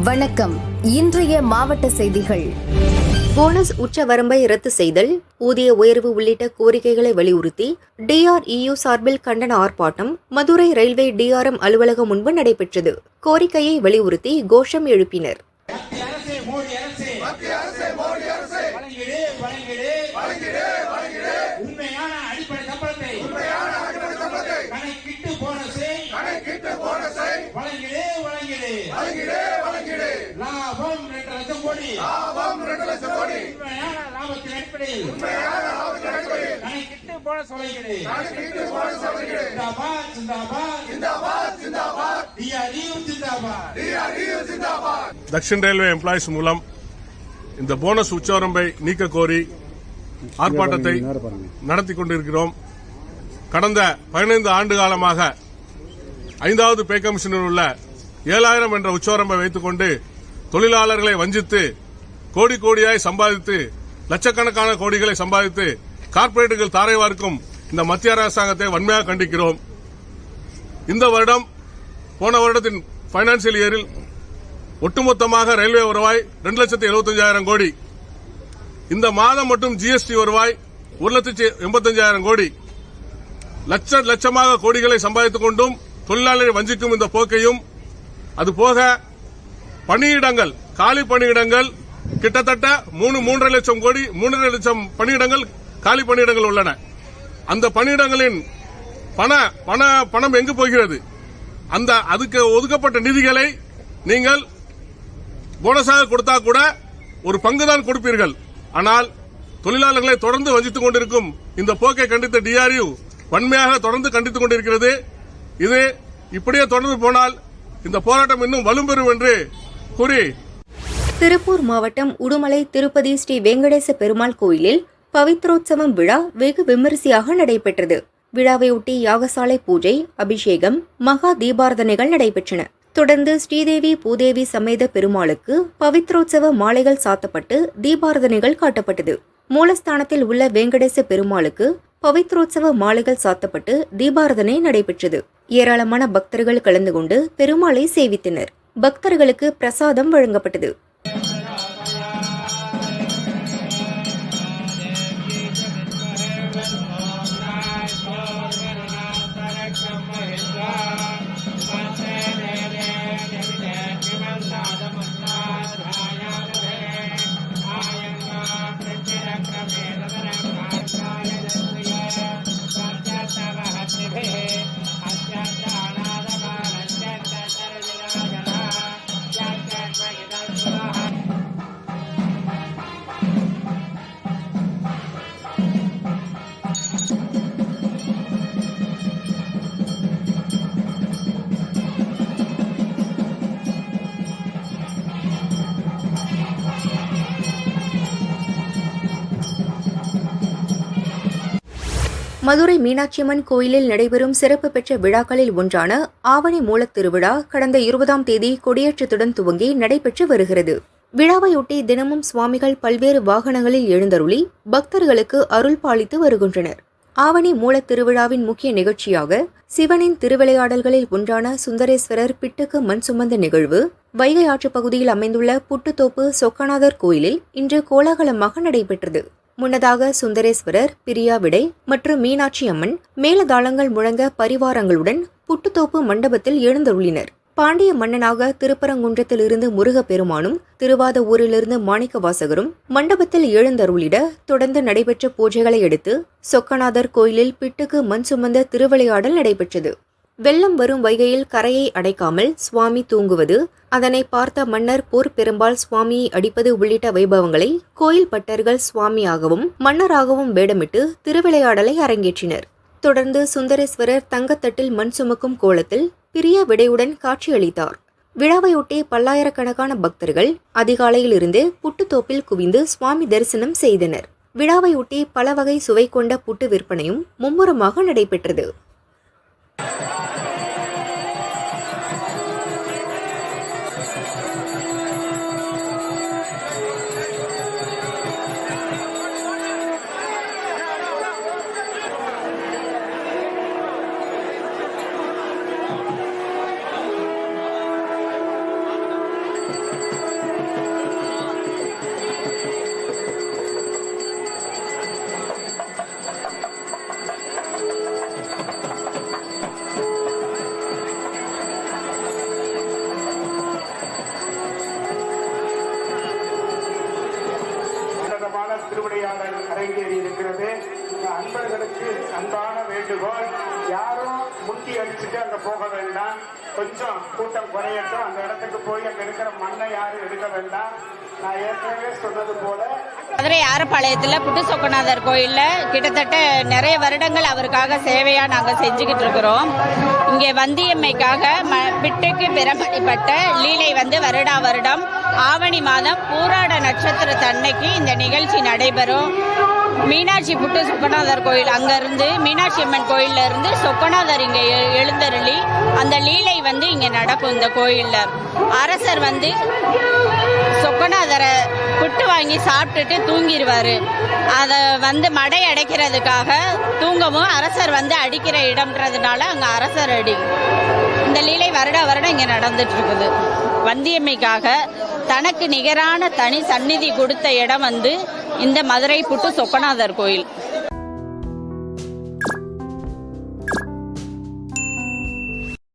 வணக்கம். இன்றைய மாவட்ட செய்திகள். போனஸ் உச்சவரம்பை ரத்து செய்தல் ஊதிய உயர்வு உள்ளிட்ட கோரிக்கைகளை வலியுறுத்தி டிஆர்இயு சார்பில் கண்டன ஆர்ப்பாட்டம் மதுரை ரயில்வே டிஆர்எம் அலுவலகம் முன்பு நடைபெற்றது. கோரிக்கையை வலியுறுத்தி கோஷம் எழுப்பினர். கோடி லாபம் ரெண்டு லட்சம் கோடி உண்மையான லாபத்தின் அடிப்படையில். உண்மையான லாபத்தின் அடிப்படையில். DRTU DRTU Dakshin railway employees மூலம் இந்த போனஸ் உச்சவரம்பை நீக்க கோரி ஆர்ப்பாட்டத்தை நடத்தி கொண்டிருக்கிறோம். கடந்த பதினைந்து ஆண்டு காலமாக ஐந்தாவது பே கமிஷனில் உள்ள ஏழாயிரம் என்ற உச்சவரம்பை வைத்துக் கொண்டு தொழிலாளர்களை வஞ்சித்து கோடி கோடியாய் சம்பாதித்து லட்சக்கணக்கான கோடிகளை சம்பாதித்து கார்ப்பரேட்டுகள் தாரை வார்க்கும் இந்த மத்திய அரசாங்கத்தை வன்மையாக கண்டிக்கிறோம். இந்த வருடம் போன வருடத்தின் பைனான்சியல் இயரில் ஒட்டுமொத்தமாக ரயில்வே வருவாய் ரெண்டு லட்சத்தி எழுபத்தஞ்சாயிரம் கோடி. இந்த மாதம் மட்டும் ஜிஎஸ்டி வருவாய் ஒரு லட்சத்தி எண்பத்தஞ்சாயிரம் கோடி. லட்ச லட்சமாக கோடிகளை சம்பாதித்துக் கொண்டும் தொழிலாளரை வஞ்சிக்கும் இந்த போக்கையும் அதுபோக பணியிடங்கள் காலி பணியிடங்கள் கிட்டத்தட்ட மூணு மூன்றரை லட்சம் கோடி மூன்றரை லட்சம் பணியிடங்கள் காலி பணியிடங்கள் உள்ளன. அந்த பணியிடங்களின் பண பண பணம் எங்கு போகிறது? அந்த அதுக்கு ஒதுக்கப்பட்ட நிதிகளை நீங்கள் போனஸாக கொடுத்தா கூட ஒரு பங்குதான் கொடுப்பீர்கள். ஆனால் தொழிலாளர்களை தொடர்ந்து வஞ்சித்துக் கொண்டிருக்கும் இந்த போக்கை கண்டித்த டிஆர்யூ வன்மையாக தொடர்ந்து கண்டித்துக் கொண்டிருக்கிறது. இது இப்படியே தொடர்ந்து போனால் இந்த போராட்டம் இன்னும் வலுப்பெறும் என்று கூறி திருப்பூர் மாவட்டம் உடுமலை திருப்பதி ஸ்ரீ வெங்கடேச பெருமாள் கோயிலில் பவித்ரோத்சவம் விழா வெகு விமரிசையாக நடைபெற்றது. விழாவையொட்டி யாகசாலை பூஜை அபிஷேகம் மகா தீபாரதனைகள் நடைபெற்றன. தொடர்ந்து ஸ்ரீதேவி பூதேவி சமேத பெருமாளுக்கு பவித்ரோத்சவ மாலைகள் சாத்தப்பட்டு தீபாரதனைகள் காட்டப்பட்டது. மூலஸ்தானத்தில் உள்ள வெங்கடேச பெருமாளுக்கு பவித்ரோத்சவ மாலைகள் சாத்தப்பட்டு தீபாரதனை நடைபெற்றது. ஏராளமான பக்தர்கள் கலந்து கொண்டு பெருமாளை சேவித்தனர். பக்தர்களுக்கு பிரசாதம் வழங்கப்பட்டது. மதுரை மீனாட்சியம்மன் கோயிலில் நடைபெறும் சிறப்பு பெற்ற விழாக்களில் ஒன்றான ஆவணி மூலத் திருவிழா கடந்த இருபதாம் தேதி கொடியேற்றத்துடன் துவங்கி நடைபெற்று வருகிறது. விழாவையொட்டி தினமும் சுவாமிகள் பல்வேறு வாகனங்களில் எழுந்தருளி பக்தர்களுக்கு அருள் பாலித்து வருகின்றனர். ஆவணி மூலத் திருவிழாவின் முக்கிய நிகழ்ச்சியாக சிவனின் திருவிளையாடல்களில் ஒன்றான சுந்தரேஸ்வரர் பிட்டுக்கு மண் சுமந்த நிகழ்வு வைகை ஆற்றுப் பகுதியில் அமைந்துள்ள புட்டுத்தோப்பு சொக்கநாதர் கோயிலில் இன்று கோலாகலமாக நடைபெற்றது. முன்னதாக சுந்தரேஸ்வரர் பிரியாவிடை மற்றும் மீனாட்சி அம்மன் மேலதாளங்கள் முழங்க பரிவாரங்களுடன் புட்டுத்தோப்பு மண்டபத்தில் எழுந்தருளினர். பாண்டிய மன்னனாக திருப்பரங்குன்றத்திலிருந்து முருகப்பெருமானும் திருவாத ஊரிலிருந்து மாணிக்கவாசகரும் மண்டபத்தில் எழுந்தருளிட தொடர்ந்து நடைபெற்ற பூஜைகளை அடுத்து சொக்கநாதர் கோயிலில் பிட்டுக்கு மண் சுமந்த திருவிளையாடல் நடைபெற்றது. வெள்ளம் வரும் வைகையில் கரையை அடைக்காமல் சுவாமி தூங்குவது அதனை பார்த்த மன்னர் போர் பெரும்பால் சுவாமியை அடிப்பது உள்ளிட்ட வைபவங்களை கோயில் பட்டர்கள் சுவாமியாகவும் மன்னராகவும் வேடமிட்டு திருவிளையாடலை அரங்கேற்றினர். தொடர்ந்து சுந்தரேஸ்வரர் தங்கத்தட்டில் மண் சுமக்கும் கோலத்தில் பிரிய விடையுடன் காட்சியளித்தார். விழாவையொட்டி பல்லாயிரக்கணக்கான பக்தர்கள் அதிகாலையிலிருந்து புட்டுத்தோப்பில் குவிந்து சுவாமி தரிசனம் செய்தனர். விழாவையொட்டி பல வகை சுவை கொண்ட புட்டு விற்பனையும் மும்முரமாக நடைபெற்றது. அடிச்சுட்டு அங்க போக வேண்டாம். கொஞ்சம் கூட்டம் குறையட்டும். அந்த இடத்துக்கு போய் அங்க இருக்கிற மண்ணை யாரும் எடுக்க வேண்டாம். நான் ஏற்கனவே சொன்னது போல மதுரை ஆரப்பாளையத்தில் புட்டுசொக்கநாதர் கோயிலில் கிட்டத்தட்ட நிறைய வருடங்கள் அவருக்காக சேவையாக நாங்கள் செஞ்சுக்கிட்டு இருக்கிறோம். இங்கே வந்தியம்மைக்காக ம பிட்டுக்கு பிரமணிப்பட்ட லீலை வந்து வருடா வருடம். ஆவணி மாதம் பூராட நட்சத்திரத்தன்னைக்கு இந்த நிகழ்ச்சி நடைபெறும். மீனாட்சி புட்டு சொக்கநாதர் கோயில் அங்கேருந்து மீனாட்சி அம்மன் கோயில்ல இருந்து சொக்கநாதர் இங்கே எ- எழுந்தருளி அந்த லீலை வந்து இங்கே நடக்கும் இந்த கோயிலில். அரசர் வந்து சொக்கநாதரை புட்டு வாங்கி சாப்பிட்டுட்டு தூங்கிடுவார். அதை வந்து மடை அடைக்கிறதுக்காக தூங்கவும் அரசர் வந்து அடிக்கிற இடம்ன்றதுனால அங்கே அரசர் அடி. இந்த லீலை வருட வருடம் இங்கே நடந்துட்டு இருக்குது வந்தியம்மைக்காக தனக்கு நிகரான தனி சந்நிதி கொடுத்த இடம் வந்து இந்த மதுரை புட்டு சொக்கநாதர் கோயில்.